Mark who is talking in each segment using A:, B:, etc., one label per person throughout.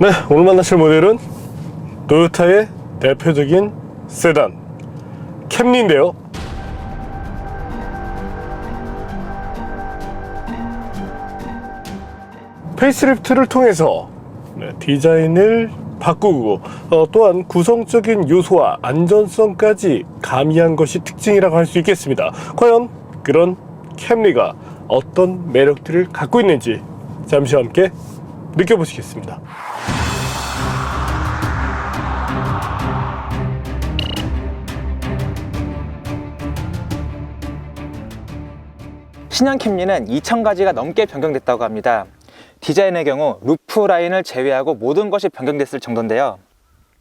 A: 네, 오늘 만나실 모델은 토요타의 대표적인 세단 캠리인데요. 페이스리프트를 통해서 네, 디자인을 바꾸고 어, 또한 구성적인 요소와 안전성까지 가미한 것이 특징이라고 할 수 있겠습니다. 과연 그런 캠리가 어떤 매력들을 갖고 있는지 잠시 함께 느껴보시겠습니다.
B: 신형 캠리는 2,000가지가 넘게 변경됐다고 합니다. 디자인의 경우 루프 라인을 제외하고 모든 것이 변경됐을 정도인데요.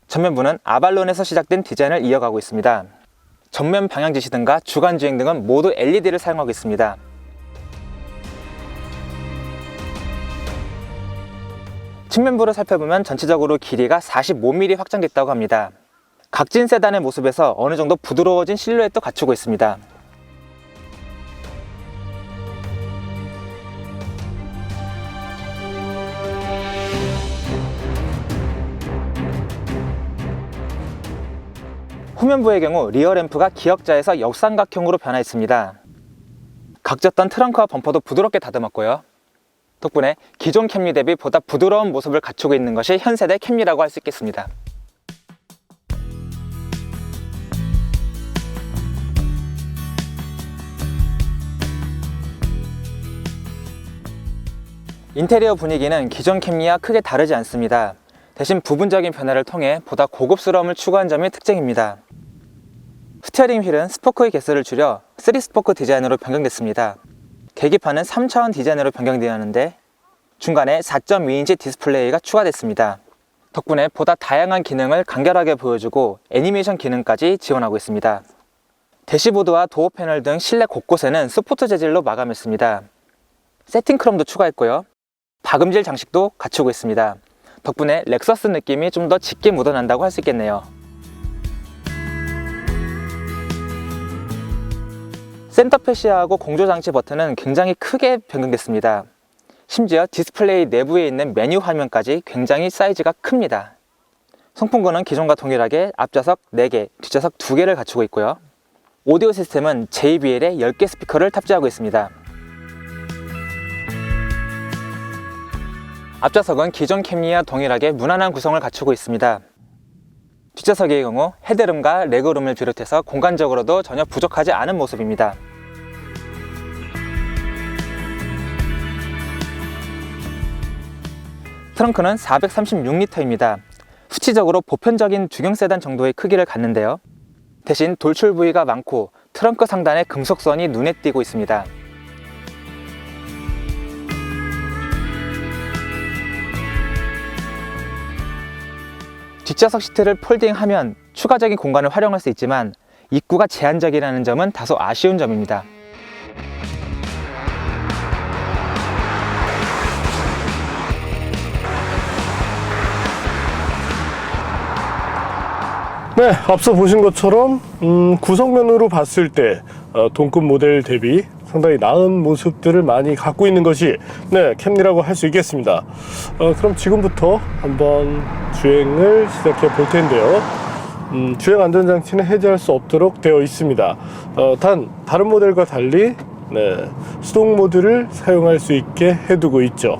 B: 전면부는 아발론에서 시작된 디자인을 이어가고 있습니다. 전면 방향 지시 등과 주간 주행 등은 모두 LED를 사용하고 있습니다. 측면부를 살펴보면 전체적으로 길이가 45mm 확장됐다고 합니다. 각진 세단의 모습에서 어느 정도 부드러워진 실루엣도 갖추고 있습니다. 후면부의 경우 리어 램프가 기역자에서 역삼각형으로 변화했습니다. 각졌던 트렁크와 범퍼도 부드럽게 다듬었고요. 덕분에 기존 캠리 대비 보다 부드러운 모습을 갖추고 있는 것이 현세대 캠리라고 할 수 있겠습니다. 인테리어 분위기는 기존 캠리와 크게 다르지 않습니다. 대신 부분적인 변화를 통해 보다 고급스러움을 추구한 점이 특징입니다. 스티어링 휠은 스포크의 개수를 줄여 3스포크 디자인으로 변경됐습니다. 계기판은 3차원 디자인으로 변경되었는데 중간에 4.2인치 디스플레이가 추가됐습니다. 덕분에 보다 다양한 기능을 간결하게 보여주고 애니메이션 기능까지 지원하고 있습니다. 대시보드와 도어 패널 등 실내 곳곳에는 스포츠 재질로 마감했습니다. 세팅 크롬도 추가했고요. 박음질 장식도 갖추고 있습니다. 덕분에 렉서스 느낌이 좀 더 짙게 묻어난다고 할 수 있겠네요. 센터 패시하고 공조 장치 버튼은 굉장히 크게 변경됐습니다. 심지어 디스플레이 내부에 있는 메뉴 화면까지 굉장히 사이즈가 큽니다. 송풍구는 기존과 동일하게 앞좌석 4개, 뒷좌석 2개를 갖추고 있고요. 오디오 시스템은 JBL의 10개 스피커를 탑재하고 있습니다. 앞좌석은 기존 캠리와 동일하게 무난한 구성을 갖추고 있습니다. 뒷좌석의 경우 헤드룸과 레그룸을 비롯해서 공간적으로도 전혀 부족하지 않은 모습입니다. 트렁크는 436리터입니다. 수치적으로 보편적인 주경 세단 정도의 크기를 갖는데요. 대신 돌출 부위가 많고 트렁크 상단에 금속선이 눈에 띄고 있습니다. 뒷좌석 시트를 폴딩하면 추가적인 공간을 활용할 수 있지만 입구가 제한적이라는 점은 다소 아쉬운 점입니다.
A: 네, 앞서 보신 것처럼 음, 구성면으로 봤을 때 어, 동급 모델 대비 상당히 나은 모습들을 많이 갖고 있는 것이 네, 캠리라고 할 수 있겠습니다. 어, 그럼 지금부터 한번 주행을 시작해 볼 텐데요. 음, 주행 안전장치는 해제할 수 없도록 되어 있습니다. 어, 단 다른 모델과 달리 네, 수동 모드를 사용할 수 있게 해두고 있죠.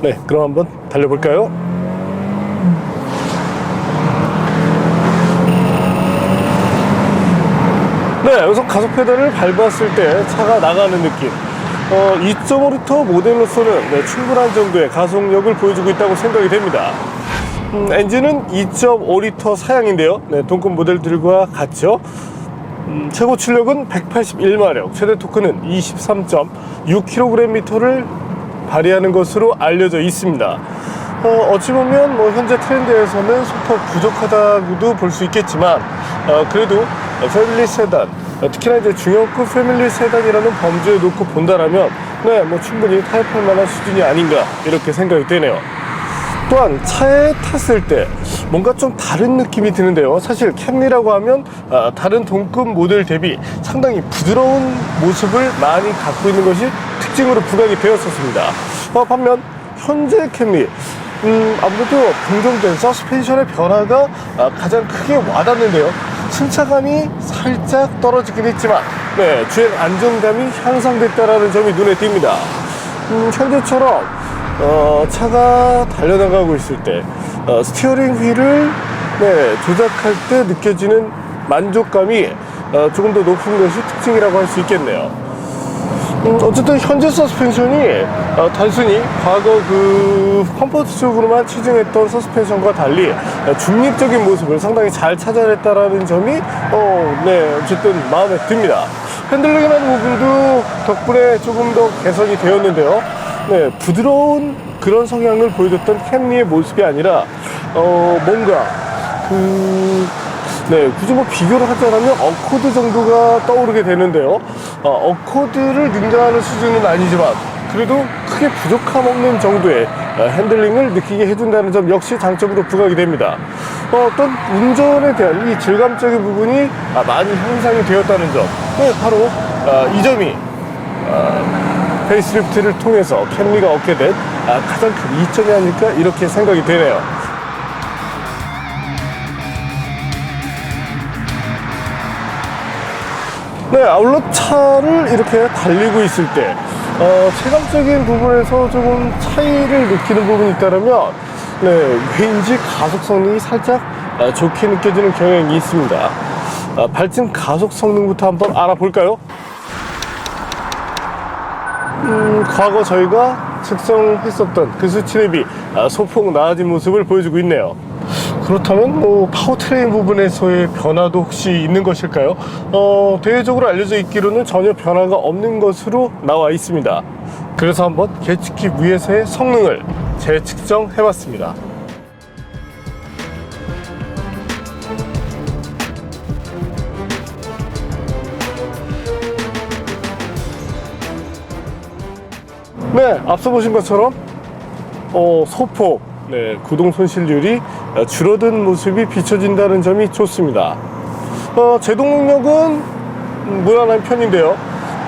A: 네, 그럼 한번 달려볼까요? 네, 우선 가속 페달을 밟았을 때 차가 나가는 느낌. 어, 2.5L 모델로서는 네, 충분한 정도의 가속력을 보여주고 있다고 생각이 됩니다. 음, 엔진은 2.5L 사양인데요. 네, 동급 모델들과 같죠. 음, 최고 출력은 181마력, 최대 토크는 23.6kgm를 발휘하는 것으로 알려져 있습니다. 어, 어찌 보면 뭐 현재 트렌드에서는 소폭 부족하다고도 볼 수 있겠지만 어, 그래도 패밀리 세단 어, 특히나 이제 중형급 패밀리 세단이라는 범주에 놓고 본다라면 네, 뭐 충분히 타협할 만한 수준이 아닌가 이렇게 생각이 되네요. 또한 차에 탔을 때 뭔가 좀 다른 느낌이 드는데요. 사실 캠리라고 하면 아, 다른 동급 모델 대비 상당히 부드러운 모습을 많이 갖고 있는 것이 특징으로 부각이 되었었습니다. 어, 반면 현재 캠리 음, 아무래도 변경된 서스펜션의 변화가 아, 가장 크게 와닿는데요. 승차감이 살짝 떨어지긴 했지만, 네, 주행 안정감이 향상됐다라는 점이 눈에 띕니다. 음, 현재처럼 어, 차가 달려나가고 있을 때 어, 스티어링 휠을 네, 조작할 때 느껴지는 만족감이 어, 조금 더 높은 것이 특징이라고 할 수 있겠네요. 음, 어쨌든 현재 서스펜션이 어, 단순히 과거 그 컴포트 쪽으로만 치중했던 서스펜션과 달리 어, 중립적인 모습을 상당히 잘 찾아냈다라는 점이 어, 네 어쨌든 마음에 듭니다. 핸들링이라는 부분도 덕분에 조금 더 개선이 되었는데요. 네 부드러운 그런 성향을 보여줬던 캠리의 모습이 아니라 어, 뭔가 그 네, 굳이 뭐 비교를 하자면 어코드 정도가 떠오르게 되는데요. 어, 어코드를 능가하는 수준은 아니지만 그래도 크게 부족함 없는 정도의 어, 핸들링을 느끼게 해준다는 점 역시 장점으로 부각이 됩니다. 어, 떤 운전에 대한 이 질감적인 부분이 아, 많이 향상이 되었다는 점, 네, 바로 아, 이 점이 아, 페이스리프트를 통해서 캠리가 얻게 된 아, 가장 큰 이점이 아닐까 이렇게 생각이 되네요. 네, 아울러 차를 이렇게 달리고 있을 때, 어, 체감적인 부분에서 조금 차이를 느끼는 부분이 있다면, 네, 왠지 가속 성능이 살짝 아, 좋게 느껴지는 경향이 있습니다. 아, 발진 가속 성능부터 한번 알아볼까요? 음, 과거 저희가 측정했었던 그 수치 대비 아, 소폭 나아진 모습을 보여주고 있네요. 그렇다면 뭐 파워트레인 부분에서의 변화도 혹시 있는 것일까요? 어, 대외적으로 알려져 있기로는 전혀 변화가 없는 것으로 나와 있습니다. 그래서 한번 계측기 위에서의 성능을 재측정해 봤습니다. 네, 앞서 보신 것처럼 어, 소폭, 네, 구동 손실률이 어, 줄어든 모습이 비춰진다는 점이 좋습니다. 어, 제동 능력은 음, 무난한 편인데요.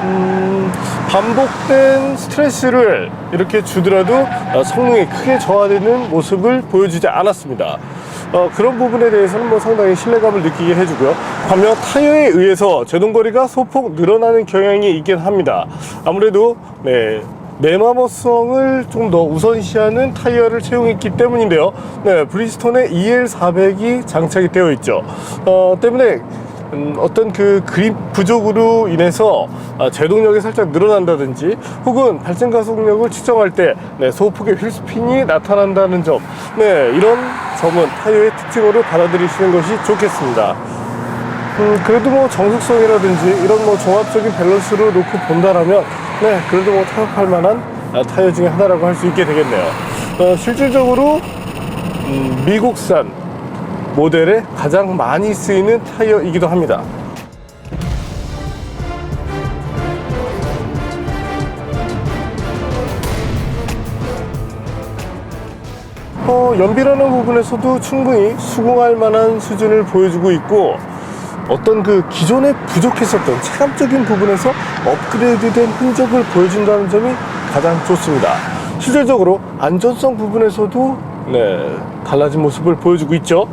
A: 음, 반복된 스트레스를 이렇게 주더라도 어, 성능이 크게 저하되는 모습을 보여주지 않았습니다. 어, 그런 부분에 대해서는 뭐 상당히 신뢰감을 느끼게 해주고요. 반면 타이어에 의해서 제동거리가 소폭 늘어나는 경향이 있긴 합니다. 아무래도 네, 내마모성을 좀 더 우선시하는 타이어를 채용했기 때문인데요. 네, 브리스톤의 EL400이 장착이 되어 있죠. 어, 때문에 음, 어떤 그 그립 부족으로 인해서 아, 제동력이 살짝 늘어난다든지 혹은 발전 가속력을 측정할 때 네, 소폭의 휠스핀이 나타난다는 점, 네, 이런 점은 타이어의 특징으로 받아들이시는 것이 좋겠습니다. 음, 그래도 뭐 정숙성이라든지 이런 뭐 종합적인 밸런스로 놓고 본다라면 네 그래도 뭐 타협할 만한 아, 타이어 중에 하나라고 할 수 있게 되겠네요. 어, 실질적으로 음, 미국산 모델에 가장 많이 쓰이는 타이어이기도 합니다. 어, 연비라는 부분에서도 충분히 수긍할 만한 수준을 보여주고 있고 어떤 그 기존에 부족했었던 체감적인 부분에서 업그레이드된 흔적을 보여준다는 점이 가장 좋습니다. 실질적으로 안전성 부분에서도 네, 달라진 모습을 보여주고 있죠.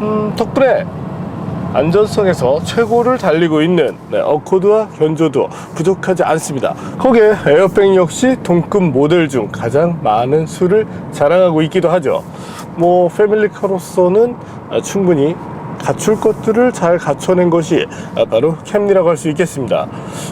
A: 음, 덕분에 안전성에서 최고를 달리고 있는 네, 어코드와 견조도 부족하지 않습니다. 거기에 에어백 역시 동급 모델 중 가장 많은 수를 자랑하고 있기도 하죠. 뭐 패밀리카로서는 아, 충분히 갖출 것들을 잘 갖춰낸 것이 아, 바로 캠리라고 할 수 있겠습니다.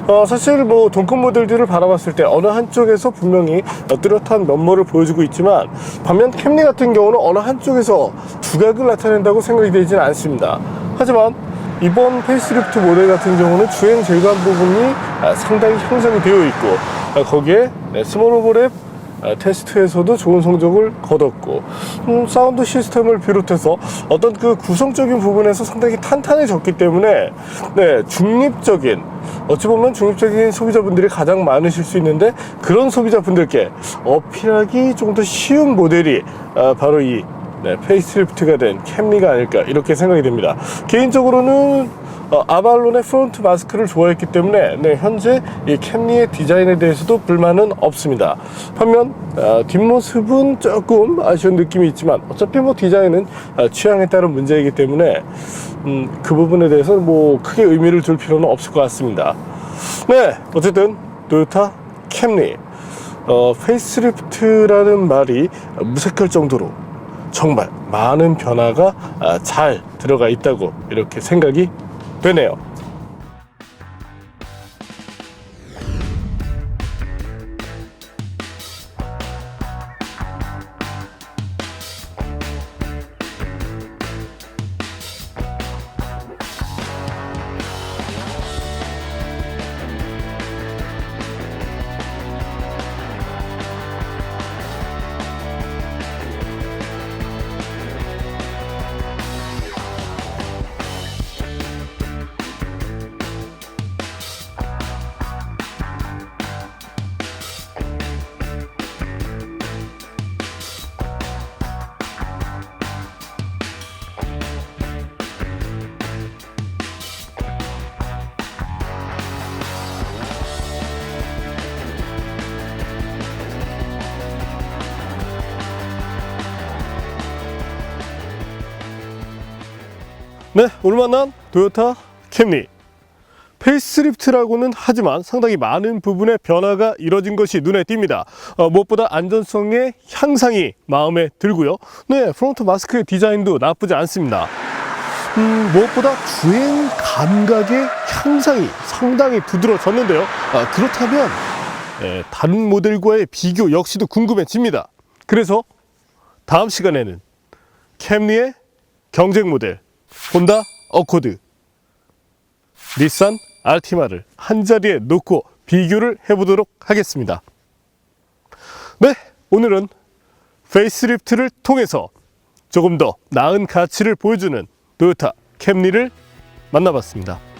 A: 어, 사실 뭐 동급 모델들을 바라봤을 때 어느 한쪽에서 분명히 어, 뚜렷한 면모를 보여주고 있지만 반면 캠리 같은 경우는 어느 한쪽에서 두각을 나타낸다고 생각이 되지는 않습니다. 하지만 이번 페이스리프트 모델 같은 경우는 주행 질감 부분이 아, 상당히 형성이 되어 있고 아, 거기에 네, 스몰 오버랩 아, 테스트에서도 좋은 성적을 거뒀고 음, 사운드 시스템을 비롯해서 어떤 그 구성적인 부분에서 상당히 탄탄해졌기 때문에 네, 중립적인 어찌 보면 중립적인 소비자분들이 가장 많으실 수 있는데 그런 소비자분들께 어필하기 조금 더 쉬운 모델이 아, 바로 이 네, 페이스리프트가 된 캠리가 아닐까 이렇게 생각이 됩니다. 개인적으로는 어, 아발론의 프론트 마스크를 좋아했기 때문에 네, 현재 이 캠리의 디자인에 대해서도 불만은 없습니다. 반면 어, 뒷모습은 조금 아쉬운 느낌이 있지만 어차피 뭐 디자인은 어, 취향에 따른 문제이기 때문에 음, 그 부분에 대해서 뭐 크게 의미를 둘 필요는 없을 것 같습니다. 네, 어쨌든 토요타 캠리 어, 페이스리프트라는 말이 무색할 정도로 정말 많은 변화가 아, 잘 들어가 있다고 이렇게 생각이 되네요. 네, 오늘 만난 토요타 캠리. 페이스리프트라고는 하지만 상당히 많은 부분의 변화가 이뤄진 것이 눈에 띕니다. 어, 무엇보다 안전성의 향상이 마음에 들고요. 네, 프론트 마스크의 디자인도 나쁘지 않습니다. 음, 무엇보다 주행 감각의 향상이 상당히 부드러워졌는데요. 아, 그렇다면 예, 다른 모델과의 비교 역시도 궁금해집니다. 그래서 다음 시간에는 캠리의 경쟁 모델 혼다 어코드 닛산 알티마를 한 자리에 놓고 비교를 해보도록 하겠습니다. 네, 오늘은 페이스리프트를 통해서 조금 더 나은 가치를 보여주는 토요타 캠리를 만나봤습니다.